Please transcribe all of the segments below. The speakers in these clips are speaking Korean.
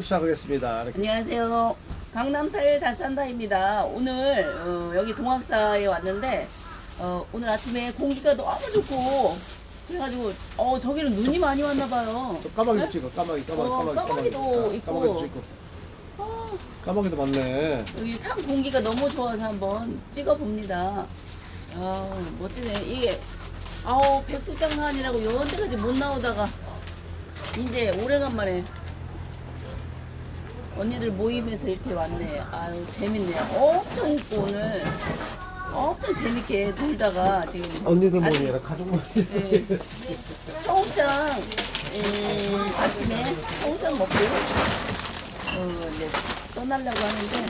시작하겠습니다. 이렇게 안녕하세요. 강남사일 다산다입니다. 오늘 어, 여기 동학사에 왔는데 어, 오늘 아침에 공기가 너무 좋고 그래가지고 어 저기는 눈이 많이 왔나 봐요. 저 까마귀도 네? 찍어. 까마귀, 까마귀, 어, 까마귀, 까마귀도 까마귀. 있고. 까마귀도 찍고. 어, 까마귀도 많네. 여기 산 공기가 너무 좋아서 한번 찍어봅니다. 아 멋지네. 이게 아우 백수장난이라고 이런 데까지 못 나오다가 이제 오래간만에 언니들 모임에서 이렇게 왔네. 아유 재밌네요. 엄청 있고 오늘 엄청 재밌게 놀다가 지금 언니들 아침- 모이라 가족 모이. 네. 청장 음, 아침에 청장 먹고 어, 이제 떠나려고 하는데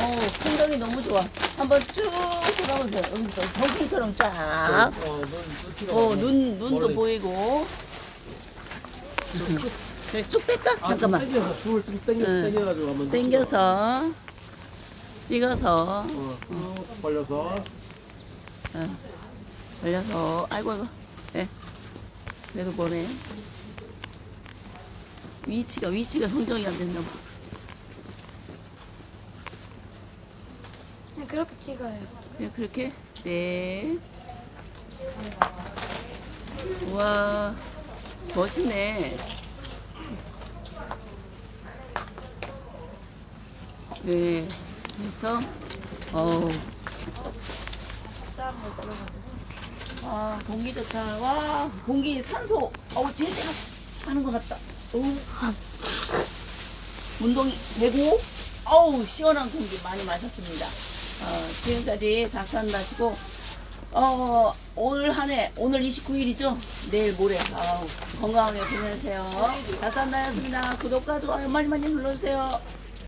어 풍경이 너무 좋아. 한번 쭉 돌아보세요. 음, 또 경풍처럼 쫙. 어, 눈, 눈도 멀리. 보이고. 그래, 쭉 뺄까? 잠깐만. 땡겨서 줄을 좀 땡겨서 응. 땡겨가지고 한번. 당겨서, 찍어서, 어, 쭉 벌려서. 어, 걸려서, 아이고, 아이고. 예. 그래도 뭐네. 위치가, 위치가 선정이 안 된다고. 그냥 그렇게 찍어요. 그냥 그렇게? 네. 우와, 멋있네. 네. 그래서, 어우. 아, 공기 좋다. 와, 공기 산소, 어우, 제대로 하는 것 같다. 어우, 운동이 되고, 어우, 시원한 공기 많이 마셨습니다. 어, 지금까지 닭산 다시고, 어, 오늘 한 해, 오늘 29일이죠? 내일 모레, 아우, 건강하게 보내세요. 닭산 다였습니다. 구독과 좋아요 많이 많이 눌러주세요.